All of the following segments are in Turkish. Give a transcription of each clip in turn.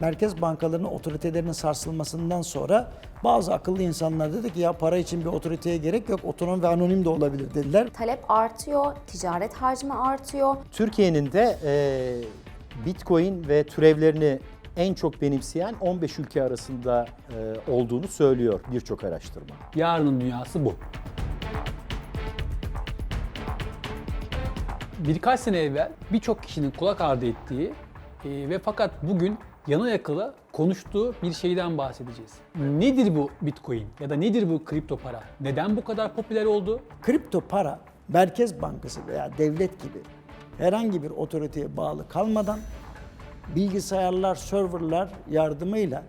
Merkez bankalarının otoritelerinin sarsılmasından sonra bazı akıllı insanlar dedi ki ya para için bir otoriteye gerek yok, otonom ve anonim de olabilir dediler. Talep artıyor, ticaret hacmi artıyor. Türkiye'nin de e, Bitcoin ve türevlerini en çok benimseyen 15 ülke arasında e, olduğunu söylüyor birçok araştırma. Yarının dünyası bu. Birkaç sene evvel birçok kişinin kulak ardı ettiği e, ve fakat bugün yana yakıla konuştuğu bir şeyden bahsedeceğiz. Nedir bu Bitcoin ya da nedir bu kripto para? Neden bu kadar popüler oldu? Kripto para Merkez Bankası veya devlet gibi herhangi bir otoriteye bağlı kalmadan bilgisayarlar, serverlar yardımıyla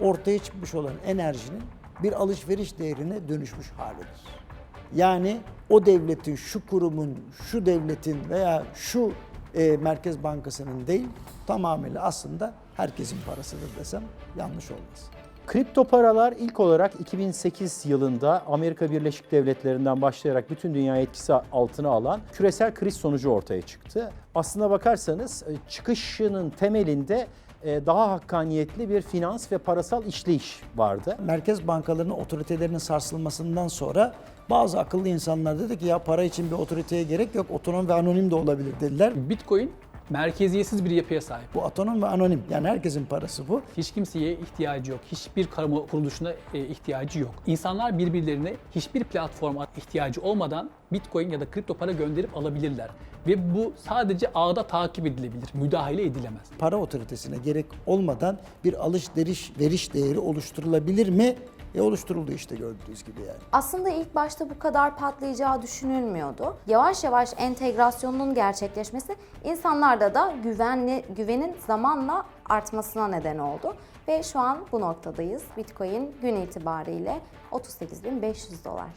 ortaya çıkmış olan enerjinin bir alışveriş değerine dönüşmüş halidir. Yani o devletin, şu kurumun, şu devletin veya şu e, Merkez Bankası'nın değil, tamamıyla aslında herkesin parasıdır desem yanlış olmaz. Kripto paralar ilk olarak 2008 yılında Amerika Birleşik Devletleri'nden başlayarak bütün dünya etkisi altına alan küresel kriz sonucu ortaya çıktı. Aslına bakarsanız e, çıkışının temelinde e, daha hakkaniyetli bir finans ve parasal işleyiş vardı. Merkez bankalarının otoritelerinin sarsılmasından sonra bazı akıllı insanlar dedi ki ya para için bir otoriteye gerek yok, otonom ve anonim de olabilir dediler. Bitcoin merkeziyetsiz bir yapıya sahip. Bu otonom ve anonim yani herkesin parası bu. Hiç kimseye ihtiyacı yok. Hiçbir kamu kuruluşuna e, ihtiyacı yok. İnsanlar birbirlerine hiçbir platforma ihtiyacı olmadan Bitcoin ya da kripto para gönderip alabilirler. Ve bu sadece ağda takip edilebilir, müdahale edilemez. Para otoritesine gerek olmadan bir alış-veriş veriş değeri oluşturulabilir mi? E oluşturuldu işte gördüğünüz gibi yani. Aslında ilk başta bu kadar patlayacağı düşünülmüyordu. Yavaş yavaş entegrasyonun gerçekleşmesi insanlarda da güvenli güvenin zamanla artmasına neden oldu. Ve şu an bu noktadayız. Bitcoin gün itibariyle 38.500 dolar.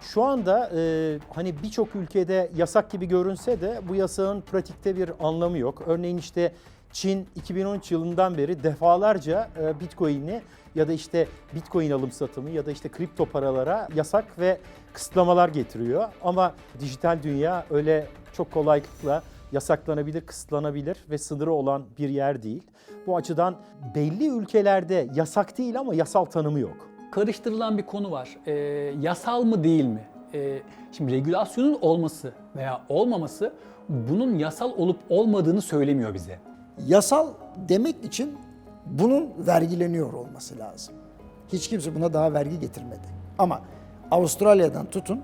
Şu anda e, hani birçok ülkede yasak gibi görünse de bu yasağın pratikte bir anlamı yok. Örneğin işte Çin 2013 yılından beri defalarca e, Bitcoin'i ya da işte Bitcoin alım satımı ya da işte kripto paralara yasak ve kısıtlamalar getiriyor. Ama dijital dünya öyle çok kolaylıkla yasaklanabilir, kısıtlanabilir ve sınırı olan bir yer değil. Bu açıdan belli ülkelerde yasak değil ama yasal tanımı yok. Karıştırılan bir konu var. E, yasal mı değil mi? E, şimdi regülasyonun olması veya olmaması bunun yasal olup olmadığını söylemiyor bize. Yasal demek için bunun vergileniyor olması lazım. Hiç kimse buna daha vergi getirmedi. Ama Avustralya'dan tutun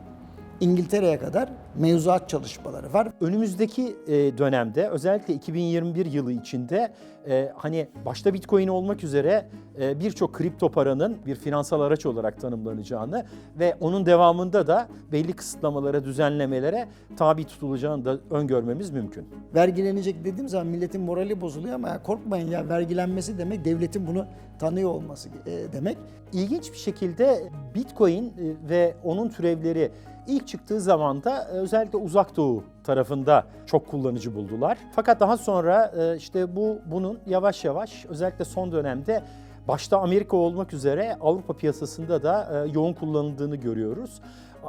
İngiltere'ye kadar mevzuat çalışmaları var. Önümüzdeki e, dönemde özellikle 2021 yılı içinde e, hani başta Bitcoin olmak üzere e, birçok kripto paranın bir finansal araç olarak tanımlanacağını ve onun devamında da belli kısıtlamalara, düzenlemelere tabi tutulacağını da öngörmemiz mümkün. Vergilenecek dediğim zaman milletin morali bozuluyor ama korkmayın ya vergilenmesi demek devletin bunu tanıyor olması demek. İlginç bir şekilde Bitcoin ve onun türevleri ilk çıktığı zaman da e, özellikle Uzak Doğu tarafında çok kullanıcı buldular. Fakat daha sonra e, işte bu bunun yavaş yavaş özellikle son dönemde başta Amerika olmak üzere Avrupa piyasasında da e, yoğun kullanıldığını görüyoruz.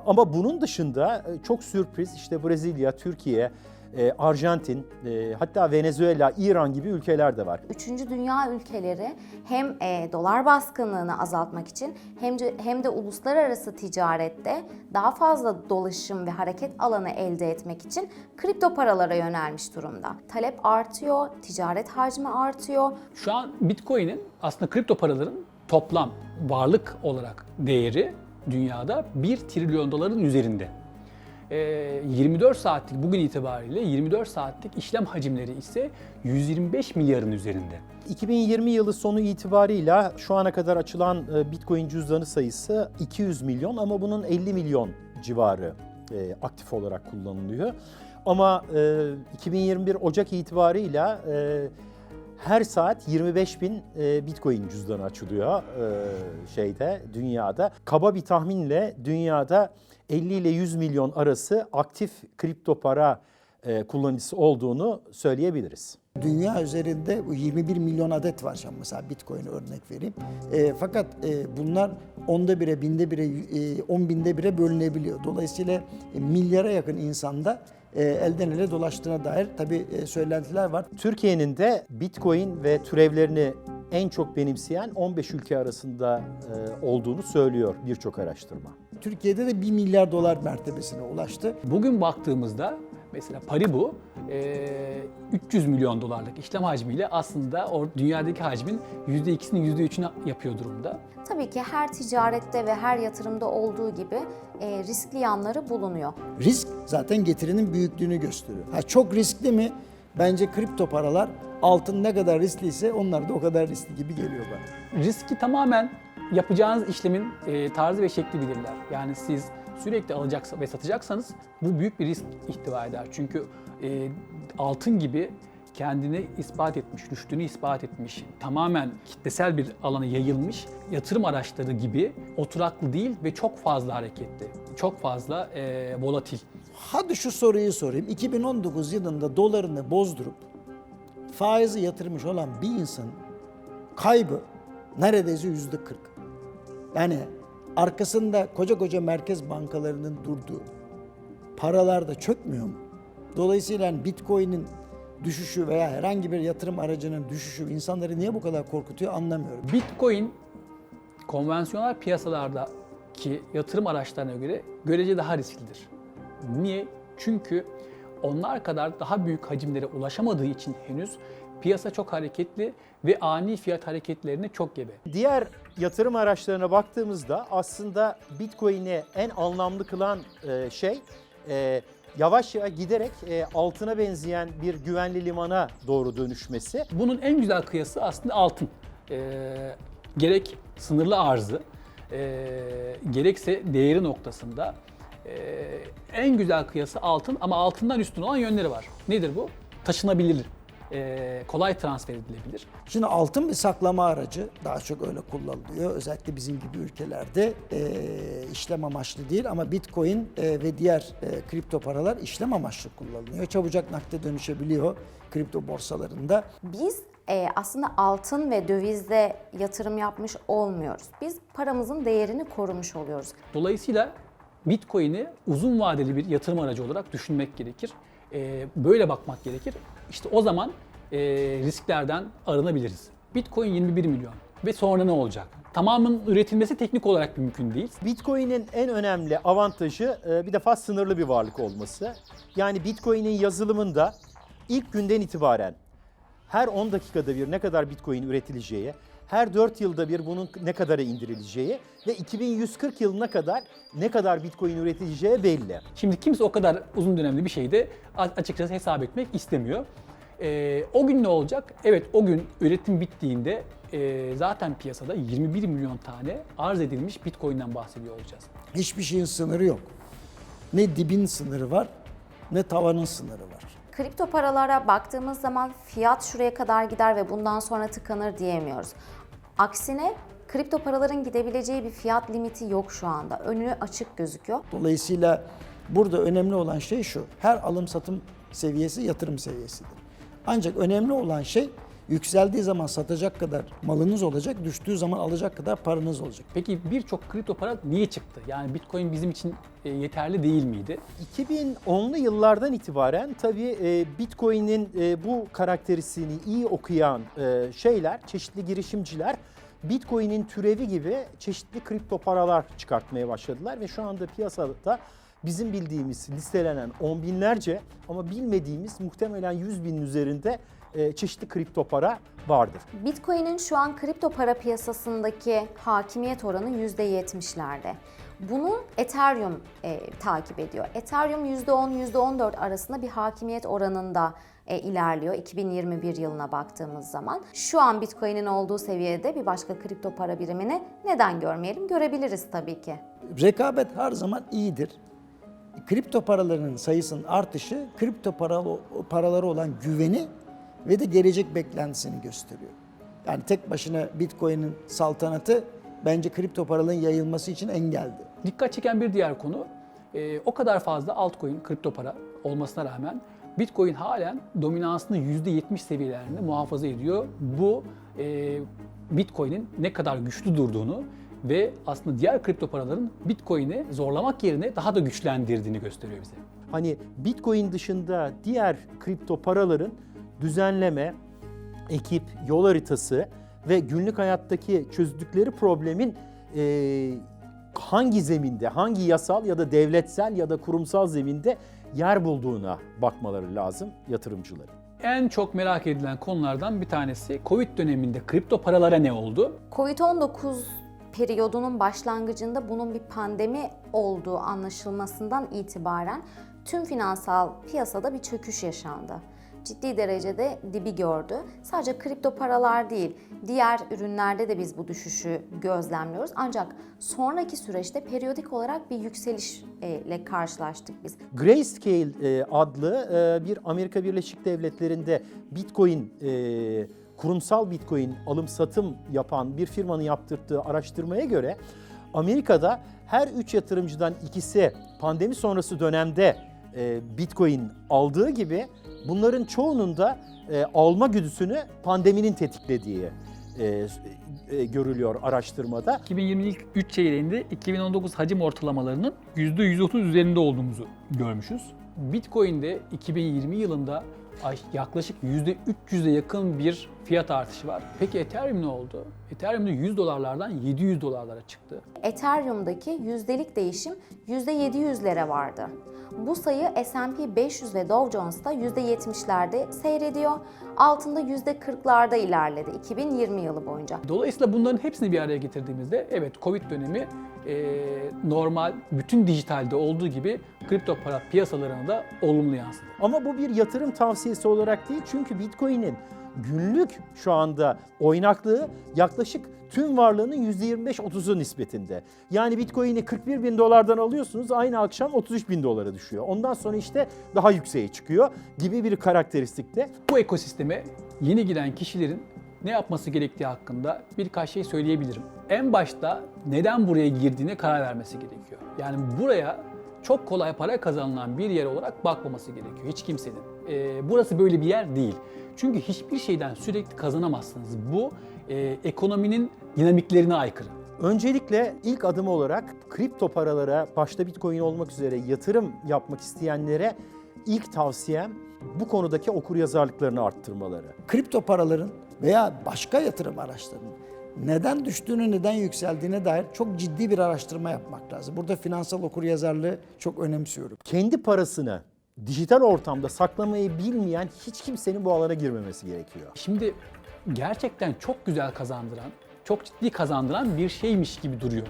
Ama bunun dışında çok sürpriz işte Brezilya, Türkiye, e, Arjantin, e, hatta Venezuela, İran gibi ülkeler de var. Üçüncü dünya ülkeleri hem e, dolar baskınlığını azaltmak için hem de, hem de uluslararası ticarette daha fazla dolaşım ve hareket alanı elde etmek için kripto paralara yönelmiş durumda. Talep artıyor, ticaret hacmi artıyor. Şu an Bitcoin'in aslında kripto paraların toplam varlık olarak değeri dünyada 1 trilyon doların üzerinde. Ee, 24 saatlik bugün itibariyle 24 saatlik işlem hacimleri ise 125 milyarın üzerinde. 2020 yılı sonu itibarıyla şu ana kadar açılan e, Bitcoin cüzdanı sayısı 200 milyon ama bunun 50 milyon civarı e, aktif olarak kullanılıyor. Ama e, 2021 Ocak itibarıyla e, her saat 25 bin e, Bitcoin cüzdanı açılıyor e, şeyde dünyada. Kaba bir tahminle dünyada 50 ile 100 milyon arası aktif kripto para e, kullanıcısı olduğunu söyleyebiliriz. Dünya üzerinde bu 21 milyon adet var an mesela Bitcoin örnek vereyim. E, fakat e, bunlar onda bire, binde bire, e, on binde bire bölünebiliyor. Dolayısıyla e, milyara yakın insanda e, elden ele dolaştığına dair tabii e, söylentiler var. Türkiye'nin de Bitcoin ve türevlerini en çok benimseyen 15 ülke arasında e, olduğunu söylüyor birçok araştırma. Türkiye'de de 1 milyar dolar mertebesine ulaştı. Bugün baktığımızda mesela Paribu e, 300 milyon dolarlık işlem hacmiyle aslında o dünyadaki hacmin %2'sini %3'ünü yapıyor durumda. Tabii ki her ticarette ve her yatırımda olduğu gibi e, riskli yanları bulunuyor. Risk zaten getirinin büyüklüğünü gösteriyor. Ha çok riskli mi? Bence kripto paralar altın ne kadar riskliyse onlar da o kadar riskli gibi geliyor bana. Riski tamamen yapacağınız işlemin e, tarzı ve şekli belirler. Yani siz sürekli alacaksa ve satacaksanız bu büyük bir risk ihtiva eder. Çünkü e, altın gibi kendini ispat etmiş, rüştünü ispat etmiş, tamamen kitlesel bir alana yayılmış yatırım araçları gibi oturaklı değil ve çok fazla hareketli, çok fazla e, volatil. Hadi şu soruyu sorayım. 2019 yılında dolarını bozdurup faizi yatırmış olan bir insanın kaybı neredeyse yüzde 40. Yani arkasında koca koca merkez bankalarının durduğu paralar da çökmüyor mu? Dolayısıyla yani Bitcoin'in düşüşü veya herhangi bir yatırım aracının düşüşü insanları niye bu kadar korkutuyor anlamıyorum. Bitcoin konvansiyonel piyasalardaki yatırım araçlarına göre görece daha risklidir. Niye? Çünkü onlar kadar daha büyük hacimlere ulaşamadığı için henüz piyasa çok hareketli ve ani fiyat hareketlerine çok gebe. Diğer yatırım araçlarına baktığımızda aslında Bitcoin'i en anlamlı kılan e, şey e, yavaş yavaş giderek e, altına benzeyen bir güvenli limana doğru dönüşmesi. Bunun en güzel kıyası aslında altın. Gerek sınırlı arzı, e, gerekse değeri noktasında en güzel kıyası altın ama altından üstün olan yönleri var. Nedir bu? Taşınabilir, e, kolay transfer edilebilir. Şimdi altın bir saklama aracı daha çok öyle kullanılıyor. Özellikle bizim gibi ülkelerde e, işlem amaçlı değil ama Bitcoin e, ve diğer e, kripto paralar işlem amaçlı kullanılıyor. Çabucak nakde dönüşebiliyor kripto borsalarında. Biz e, aslında altın ve dövizde yatırım yapmış olmuyoruz. Biz paramızın değerini korumuş oluyoruz. Dolayısıyla Bitcoin'i uzun vadeli bir yatırım aracı olarak düşünmek gerekir. Ee, böyle bakmak gerekir. İşte o zaman e, risklerden arınabiliriz. Bitcoin 21 milyon ve sonra ne olacak? Tamamının üretilmesi teknik olarak mümkün değil. Bitcoin'in en önemli avantajı e, bir defa sınırlı bir varlık olması. Yani Bitcoin'in yazılımında ilk günden itibaren her 10 dakikada bir ne kadar Bitcoin üretileceği, her 4 yılda bir bunun ne kadara indirileceği ve 2140 yılına kadar ne kadar Bitcoin üretileceği belli. Şimdi kimse o kadar uzun dönemli bir şeyi de a- açıkçası hesap etmek istemiyor. Ee, o gün ne olacak? Evet o gün üretim bittiğinde e, zaten piyasada 21 milyon tane arz edilmiş Bitcoin'den bahsediyor olacağız. Hiçbir şeyin sınırı yok. Ne dibin sınırı var ne tavanın sınırı var. Kripto paralara baktığımız zaman fiyat şuraya kadar gider ve bundan sonra tıkanır diyemiyoruz. Aksine kripto paraların gidebileceği bir fiyat limiti yok şu anda. Önü açık gözüküyor. Dolayısıyla burada önemli olan şey şu. Her alım satım seviyesi yatırım seviyesidir. Ancak önemli olan şey yükseldiği zaman satacak kadar malınız olacak, düştüğü zaman alacak kadar paranız olacak. Peki birçok kripto para niye çıktı? Yani Bitcoin bizim için e, yeterli değil miydi? 2010'lu yıllardan itibaren tabii e, Bitcoin'in e, bu karakterisini iyi okuyan e, şeyler, çeşitli girişimciler Bitcoin'in türevi gibi çeşitli kripto paralar çıkartmaya başladılar ve şu anda piyasada bizim bildiğimiz listelenen on binlerce ama bilmediğimiz muhtemelen 100 binin üzerinde e, çeşitli kripto para vardır. Bitcoin'in şu an kripto para piyasasındaki hakimiyet oranı %70'lerde. Bunu Ethereum e, takip ediyor. Ethereum %10, %14 arasında bir hakimiyet oranında e, ilerliyor 2021 yılına baktığımız zaman. Şu an Bitcoin'in olduğu seviyede bir başka kripto para birimini neden görmeyelim? Görebiliriz tabii ki. Rekabet her zaman iyidir. Kripto paraların sayısının artışı kripto paralı, paraları olan güveni ve de gelecek beklentisini gösteriyor. Yani tek başına Bitcoin'in saltanatı bence kripto paraların yayılması için engeldi. Dikkat çeken bir diğer konu e, o kadar fazla altcoin, kripto para olmasına rağmen Bitcoin halen dominansını %70 seviyelerinde muhafaza ediyor. Bu e, Bitcoin'in ne kadar güçlü durduğunu ve aslında diğer kripto paraların Bitcoin'i zorlamak yerine daha da güçlendirdiğini gösteriyor bize. Hani Bitcoin dışında diğer kripto paraların düzenleme, ekip, yol haritası ve günlük hayattaki çözdükleri problemin e, hangi zeminde, hangi yasal ya da devletsel ya da kurumsal zeminde yer bulduğuna bakmaları lazım yatırımcıların. En çok merak edilen konulardan bir tanesi Covid döneminde kripto paralara ne oldu? Covid-19 periyodunun başlangıcında bunun bir pandemi olduğu anlaşılmasından itibaren tüm finansal piyasada bir çöküş yaşandı. Ciddi derecede dibi gördü. Sadece kripto paralar değil, diğer ürünlerde de biz bu düşüşü gözlemliyoruz. Ancak sonraki süreçte periyodik olarak bir yükselişle karşılaştık biz. Grayscale e, adlı e, bir Amerika Birleşik Devletleri'nde Bitcoin e, kurumsal Bitcoin alım satım yapan bir firmanın yaptırdığı araştırmaya göre Amerika'da her 3 yatırımcıdan ikisi pandemi sonrası dönemde e, Bitcoin aldığı gibi bunların çoğunun da e, alma güdüsünü pandeminin tetiklediği e, e, görülüyor araştırmada. 2020 ilk 3 çeyreğinde 2019 hacim ortalamalarının %130 üzerinde olduğumuzu görmüşüz. Bitcoin'de 2020 yılında ay- yaklaşık %300'e yakın bir fiyat artışı var. Peki Ethereum ne oldu? Ethereum'da 100 dolarlardan 700 dolarlara çıktı. Ethereum'daki yüzdelik değişim %700'lere vardı. Bu sayı S&P 500 ve Dow Jones'ta %70'lerde seyrediyor. Altında %40'larda ilerledi 2020 yılı boyunca. Dolayısıyla bunların hepsini bir araya getirdiğimizde evet Covid dönemi e, normal bütün dijitalde olduğu gibi kripto para piyasalarına da olumlu yansıdı. Ama bu bir yatırım tavsiyesi olarak değil çünkü Bitcoin'in günlük şu anda oynaklığı yaklaşık tüm varlığının %25-30'u nispetinde. Yani Bitcoin'i 41 bin dolardan alıyorsunuz aynı akşam 33 bin dolara düşüyor. Ondan sonra işte daha yükseğe çıkıyor gibi bir karakteristikte. Bu ekosisteme yeni giren kişilerin ne yapması gerektiği hakkında birkaç şey söyleyebilirim. En başta neden buraya girdiğine karar vermesi gerekiyor. Yani buraya çok kolay para kazanılan bir yer olarak bakmaması gerekiyor hiç kimsenin. Ee, burası böyle bir yer değil. Çünkü hiçbir şeyden sürekli kazanamazsınız. Bu e, ekonominin dinamiklerine aykırı. Öncelikle ilk adım olarak kripto paralara başta Bitcoin olmak üzere yatırım yapmak isteyenlere ilk tavsiyem bu konudaki okuryazarlıklarını arttırmaları. kripto paraların veya başka yatırım araçlarının neden düştüğünü, neden yükseldiğine dair çok ciddi bir araştırma yapmak lazım. Burada finansal okuryazarlığı çok önemsiyorum. kendi parasını dijital ortamda saklamayı bilmeyen hiç kimsenin bu alana girmemesi gerekiyor. Şimdi gerçekten çok güzel kazandıran, çok ciddi kazandıran bir şeymiş gibi duruyor.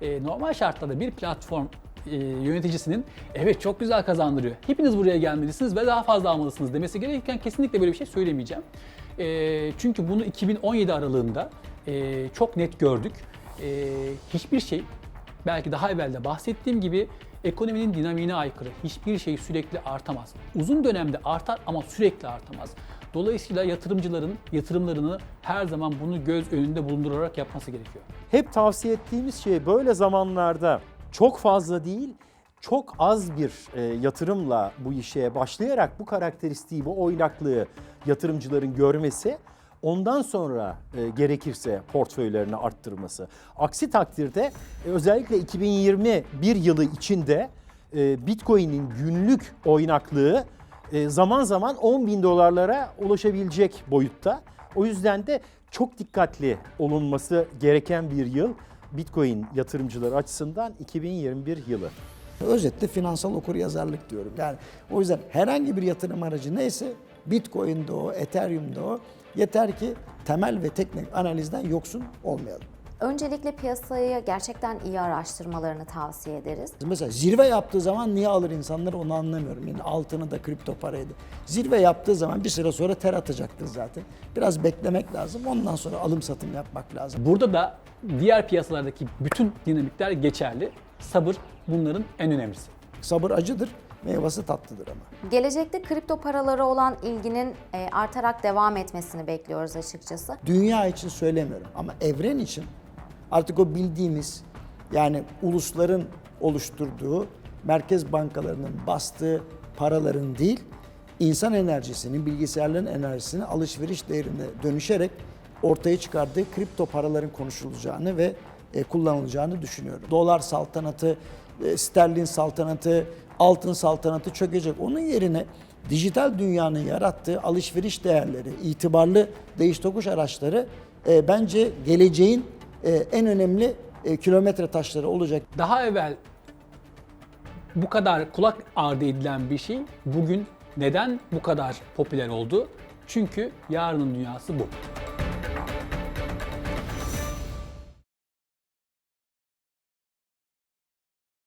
Ee, normal şartlarda bir platform e, yöneticisinin evet çok güzel kazandırıyor. Hepiniz buraya gelmelisiniz ve daha fazla almalısınız demesi gerekirken kesinlikle böyle bir şey söylemeyeceğim. Ee, çünkü bunu 2017 aralığında e, çok net gördük. Ee, hiçbir şey belki daha evvel de bahsettiğim gibi ekonominin dinamiğine aykırı. Hiçbir şey sürekli artamaz. Uzun dönemde artar ama sürekli artamaz. Dolayısıyla yatırımcıların yatırımlarını her zaman bunu göz önünde bulundurarak yapması gerekiyor. Hep tavsiye ettiğimiz şey böyle zamanlarda çok fazla değil, çok az bir e, yatırımla bu işe başlayarak bu karakteristiği, bu oynaklığı yatırımcıların görmesi, ondan sonra e, gerekirse portföylerini arttırması. Aksi takdirde e, özellikle 2021 yılı içinde e, Bitcoin'in günlük oynaklığı e, zaman zaman 10 bin dolarlara ulaşabilecek boyutta. O yüzden de çok dikkatli olunması gereken bir yıl Bitcoin yatırımcıları açısından 2021 yılı. Özetle finansal okuryazarlık diyorum. Yani o yüzden herhangi bir yatırım aracı neyse Bitcoin'de o, Ethereum'de o yeter ki temel ve teknik analizden yoksun olmayalım. Öncelikle piyasayı gerçekten iyi araştırmalarını tavsiye ederiz. Mesela zirve yaptığı zaman niye alır insanlar onu anlamıyorum. Yani altını da kripto paraydı. Zirve yaptığı zaman bir süre sonra ter atacaktır zaten. Biraz beklemek lazım. Ondan sonra alım satım yapmak lazım. Burada da diğer piyasalardaki bütün dinamikler geçerli. Sabır bunların en önemlisi. Sabır acıdır, meyvesi tatlıdır ama. Gelecekte kripto paralara olan ilginin e, artarak devam etmesini bekliyoruz açıkçası. Dünya için söylemiyorum ama evren için artık o bildiğimiz yani ulusların oluşturduğu merkez bankalarının bastığı paraların değil insan enerjisinin, bilgisayarların enerjisinin alışveriş değerine dönüşerek ortaya çıkardığı kripto paraların konuşulacağını ve e, kullanılacağını düşünüyorum. Dolar saltanatı, e, sterlin saltanatı, altın saltanatı çökecek. Onun yerine dijital dünyanın yarattığı alışveriş değerleri, itibarlı değiş tokuş araçları e, bence geleceğin en önemli e, kilometre taşları olacak. Daha evvel bu kadar kulak ardı edilen bir şey bugün neden bu kadar popüler oldu? Çünkü yarının dünyası bu.